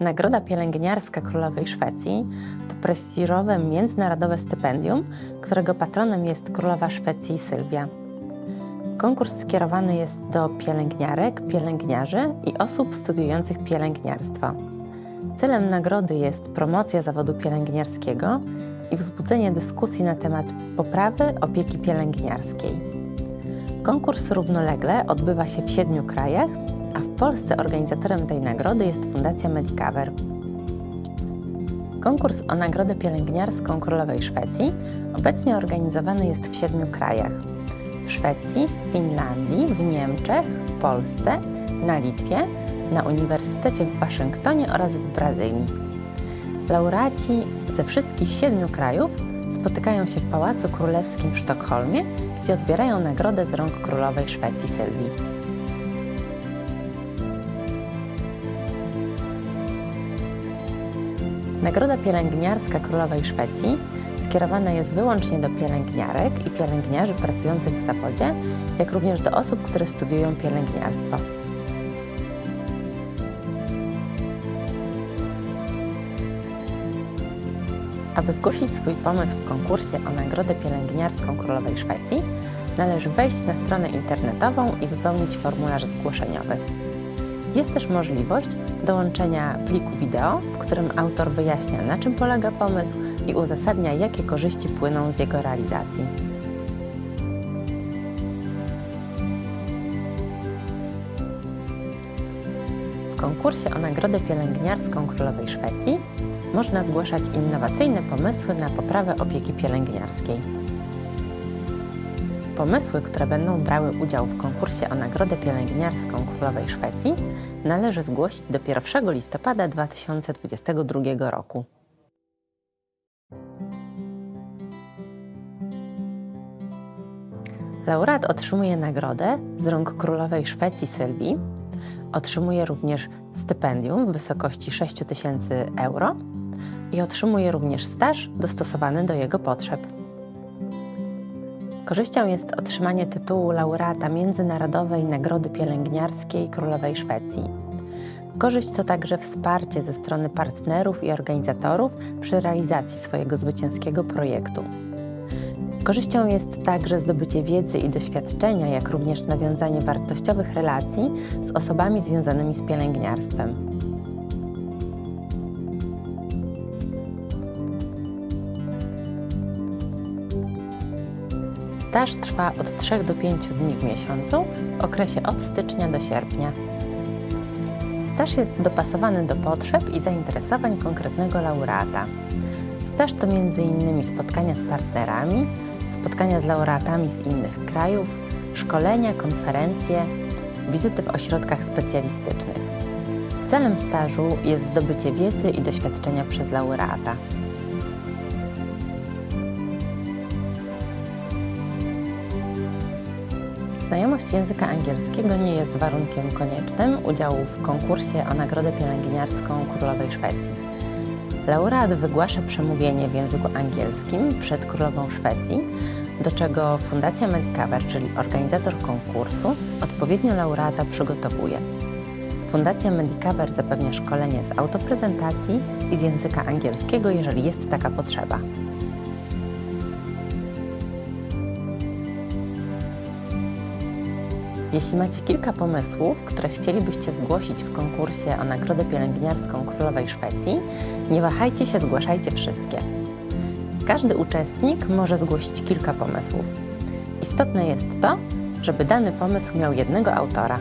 Nagroda Pielęgniarska Królowej Szwecji to prestiżowe międzynarodowe stypendium, którego patronem jest Królowa Szwecji Sylwia. Konkurs skierowany jest do pielęgniarek, pielęgniarzy i osób studiujących pielęgniarstwo. Celem nagrody jest promocja zawodu pielęgniarskiego i wzbudzenie dyskusji na temat poprawy opieki pielęgniarskiej. Konkurs równolegle odbywa się w siedmiu krajach, a w Polsce organizatorem tej nagrody jest Fundacja Medicover. Konkurs o Nagrodę Pielęgniarską Królowej Szwecji obecnie organizowany jest w siedmiu krajach. W Szwecji, w Finlandii, w Niemczech, w Polsce, na Litwie, na Uniwersytecie w Waszyngtonie oraz w Brazylii. Laureaci ze wszystkich siedmiu krajów spotykają się w Pałacu Królewskim w Sztokholmie, gdzie odbierają nagrodę z rąk królowej Szwecji Sylwii. Nagroda Pielęgniarska Królowej Szwecji skierowana jest wyłącznie do pielęgniarek i pielęgniarzy pracujących w zawodzie, jak również do osób, które studiują pielęgniarstwo. Aby zgłosić swój pomysł w konkursie o Nagrodę Pielęgniarską Królowej Szwecji, należy wejść na stronę internetową i wypełnić formularz zgłoszeniowy. Jest też możliwość dołączenia pliku wideo, w którym autor wyjaśnia, na czym polega pomysł i uzasadnia, jakie korzyści płyną z jego realizacji. W konkursie o Nagrodę Pielęgniarską Królowej Szwecji można zgłaszać innowacyjne pomysły na poprawę opieki pielęgniarskiej. Pomysły, które będą brały udział w konkursie o Nagrodę Pielęgniarską Królowej Szwecji, należy zgłosić do 1 listopada 2022 roku. Laureat otrzymuje nagrodę z rąk Królowej Szwecji Sylwii. Otrzymuje również stypendium w wysokości 6 tysięcy euro i otrzymuje również staż dostosowany do jego potrzeb. Korzyścią jest otrzymanie tytułu laureata Międzynarodowej Nagrody Pielęgniarskiej Królowej Szwecji. Korzyść to także wsparcie ze strony partnerów i organizatorów przy realizacji swojego zwycięskiego projektu. Korzyścią jest także zdobycie wiedzy i doświadczenia, jak również nawiązanie wartościowych relacji z osobami związanymi z pielęgniarstwem. Staż trwa od 3 do 5 dni w miesiącu w okresie od stycznia do sierpnia. Staż jest dopasowany do potrzeb i zainteresowań konkretnego laureata. Staż to m.in. spotkania z partnerami, spotkania z laureatami z innych krajów, szkolenia, konferencje, wizyty w ośrodkach specjalistycznych. Celem stażu jest zdobycie wiedzy i doświadczenia przez laureata. Znajomość języka angielskiego nie jest warunkiem koniecznym udziału w konkursie o Nagrodę Pielęgniarską Królowej Szwecji. Laureat wygłasza przemówienie w języku angielskim przed Królową Szwecji, do czego Fundacja Medicover, czyli organizator konkursu, odpowiednio laureata przygotowuje. Fundacja Medicover zapewnia szkolenie z autoprezentacji i z języka angielskiego, jeżeli jest taka potrzeba. Jeśli macie kilka pomysłów, które chcielibyście zgłosić w konkursie o Nagrodę Pielęgniarską Królowej Szwecji, nie wahajcie się, zgłaszajcie wszystkie. Każdy uczestnik może zgłosić kilka pomysłów. Istotne jest to, żeby dany pomysł miał jednego autora.